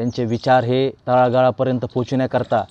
त्यांचे विचार हे तळागाळापर्यंत पोचण्याकरता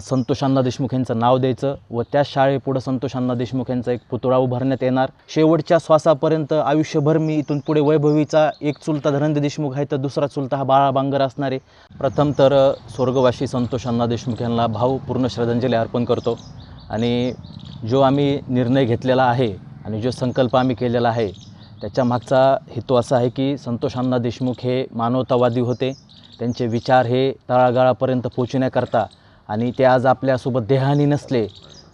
संतोषांना संतोष देशमुख यांचं नाव द्यायचं व त्याच शाळेपुढं संतोष देशमुख यांचा एक पुतळा उभारण्यात येणार. शेवटच्या श्वासापर्यंत आयुष्यभर मी इथून पुढे वैभवीचा एक चुलता धनंजय देशमुख आहे तर दुसरा चुलता हा बाळा बांगर असणार प्रथम तर स्वर्गवासी संतोष अण्णा देशमुख यांना भावपूर्ण श्रद्धांजली अर्पण करतो आणि जो आम्ही निर्णय घेतलेला आहे आणि जो संकल्प आम्ही केलेला आहे त्याच्या मागचा हेतू असा आहे की संतोष अण्णा देशमुख हे मानवतावादी होते. त्यांचे विचार हे तळागाळापर्यंत पोचण्याकरता आणि ते आज आपल्यासोबत देहानी नसले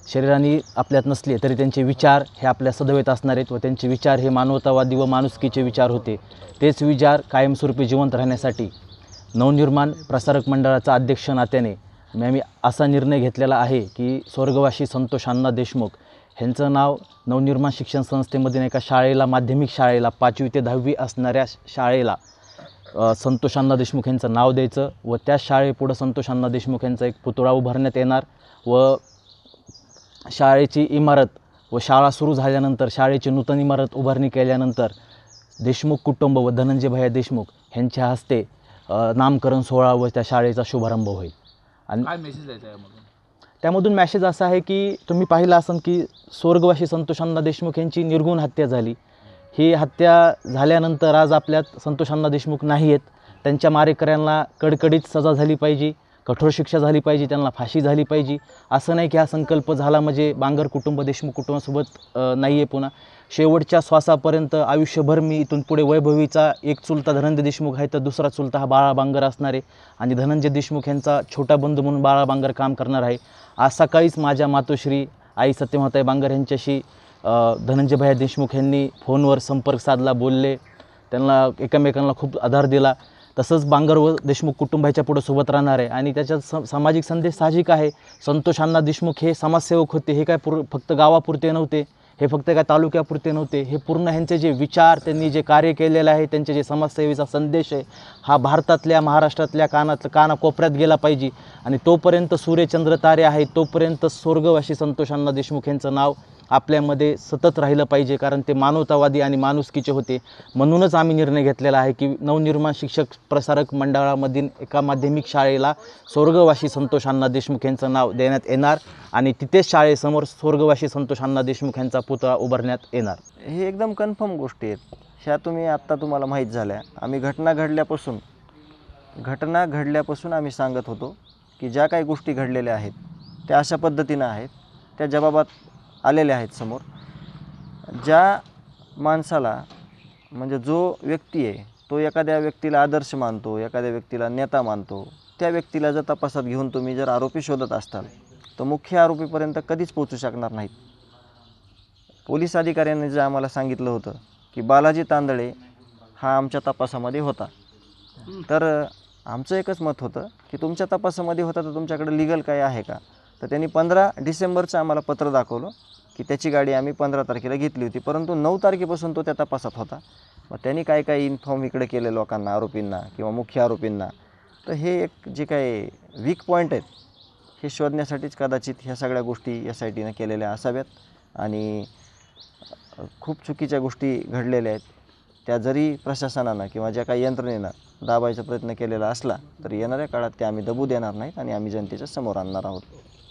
शरीराने आपल्यात नसले तरी त्यांचे विचार हे आपल्या सदवेत असणार आहेत व त्यांचे विचार हे मानवतावादी व माणुसकीचे विचार होते. तेच विचार कायमस्वरूपी जिवंत राहण्यासाठी नवनिर्माण प्रसारक मंडळाचा अध्यक्ष नात्याने मी आम्ही असा निर्णय घेतलेला आहे की स्वर्गवासी संतोष अण्णा देशमुख ह्यांचं नाव नवनिर्माण शिक्षण संस्थेमधील एका शाळेला माध्यमिक शाळेला पाचवी ते दहावी असणाऱ्या शाळेला संतोष अण्णा देशमुख यांचं नाव द्यायचं व त्याच शाळेपुढं संतोष अण्णा देशमुख यांचा एक पुतळा उभारण्यात येणार व शाळेची इमारत व शाळा सुरू झाल्यानंतर शाळेची नूतन इमारत उभारणी केल्यानंतर देशमुख कुटुंब व धनंजय भैया देशमुख यांच्या हस्ते नामकरण सोहळा व त्या शाळेचा शुभारंभ होईल. आणि मेसेज द्यायचा त्यामधून मॅसेज असा आहे की तुम्ही पाहिलं असाल की स्वर्गवासी संतोष अण्णा देशमुख यांची निर्गुण हत्या झाली. ही हत्या झाल्यानंतर आज आपल्यात संतोषांना देशमुख नाही आहेत त्यांच्या मारेकऱ्यांना कडकडीत सजा झाली पाहिजे कठोर शिक्षा झाली पाहिजे त्यांना फाशी झाली पाहिजे. असं नाही की हा संकल्प झाला म्हणजे बांगर कुटुंब देशमुख कुटुंबासोबत नाही आहे पुन्हा. शेवटच्या श्वासापर्यंत आयुष्यभर मी इथून पुढे वैभवीचा एक चुलता धनंजय देशमुख आहे तर दुसरा चुलता हा बाळा बांगर असणार आहे. आणि धनंजय देशमुख यांचा छोटा बंधू म्हणून बाळा बांगर काम करणार आहे. आज सकाळीच माझ्या मातोश्री आई सत्यमाताई बांगर यांच्याशी धनंजय भैया देशमुख यांनी फोनवर संपर्क साधला बोलले. त्यांना एकमेकांना खूप आधार दिला. तसंच बांगर व देशमुख कुटुंबाच्या पुढं सोबत राहणार आहे. आणि त्याच्यात स सामाजिक संदेश साहजिक आहे. संतोष अण्णा देशमुख हे समाजसेवक होते. हे काय पुर फक्त गावापुरते नव्हते. हे फक्त काय तालुक्यापुरते नव्हते. हे पूर्ण ह्यांचे जे विचार त्यांनी जे कार्य केलेलं आहे त्यांचे जे समाजसेवेचा संदेश आहे हा भारतातल्या महाराष्ट्रातल्या कानात कानाकोपऱ्यात गेला पाहिजे. आणि तोपर्यंत सूर्यचंद्र तारे आहे तोपर्यंत स्वर्गवासी संतोषांना देशमुख यांचं नाव आपल्यामध्ये सतत राहिलं पाहिजे कारण ते मानवतावादी आणि माणुसकीचे होते. म्हणूनच आम्ही निर्णय घेतलेला आहे की नवनिर्माण शिक्षक प्रसारक मंडळामधील एका माध्यमिक शाळेला स्वर्गवासी संतोष अण्णा देशमुख यांचं नाव देण्यात येणार आणि तिथेच शाळेसमोर स्वर्गवासी संतोष अण्णा देशमुख यांचा पुतळा उभारण्यात येणार. हे एकदम कन्फर्म गोष्टी आहेत. ह्या तुम्ही आत्ता तुम्हाला माहीत झाल्या. आम्ही घटना घडल्यापासून घटना घडल्यापासून आम्ही सांगत होतो की ज्या काही गोष्टी घडलेल्या आहेत त्या अशा पद्धतीनं आहेत. त्या जबाबात आलेल्या आहेत समोर. ज्या माणसाला म्हणजे जो व्यक्ती आहे तो एखाद्या व्यक्तीला आदर्श मानतो एखाद्या व्यक्तीला नेता मानतो त्या व्यक्तीला जर तपासात घेऊन तुम्ही जर आरोपी शोधत असताल तर मुख्य आरोपीपर्यंत कधीच पोचू शकणार नाहीत. पोलीस अधिकाऱ्यांनी जे आम्हाला सांगितलं होतं की बालाजी तांदळे हा आमच्या तपासामध्ये होता. तर आमचं एकच मत होतं की तुमच्या तपासामध्ये होता तर तुमच्याकडे लिगल काय आहे का? तर त्यांनी पंधरा डिसेंबरचं आम्हाला पत्र दाखवलं की त्याची गाडी आम्ही पंधरा तारखेला घेतली होती. परंतु नऊ तारखेपासून तो त्या तपासात होता. मग त्यांनी काय काय इन्फॉर्म इकडे केले लोकांना आरोपींना किंवा मुख्य आरोपींना? तर हे एक जे काय वीक पॉईंट आहेत हे शोधण्यासाठीच कदाचित ह्या सगळ्या गोष्टी एस आय टीनं केलेल्या असाव्यात. आणि खूप चुकीच्या गोष्टी घडलेल्या आहेत. त्या जरी प्रशासनानं किंवा ज्या काही यंत्रणेनं दाबायचा प्रयत्न केलेला असला तर येणाऱ्या काळात ते आम्ही दबू देणार नाहीत आणि आम्ही जनतेच्या समोर आणणार आहोत.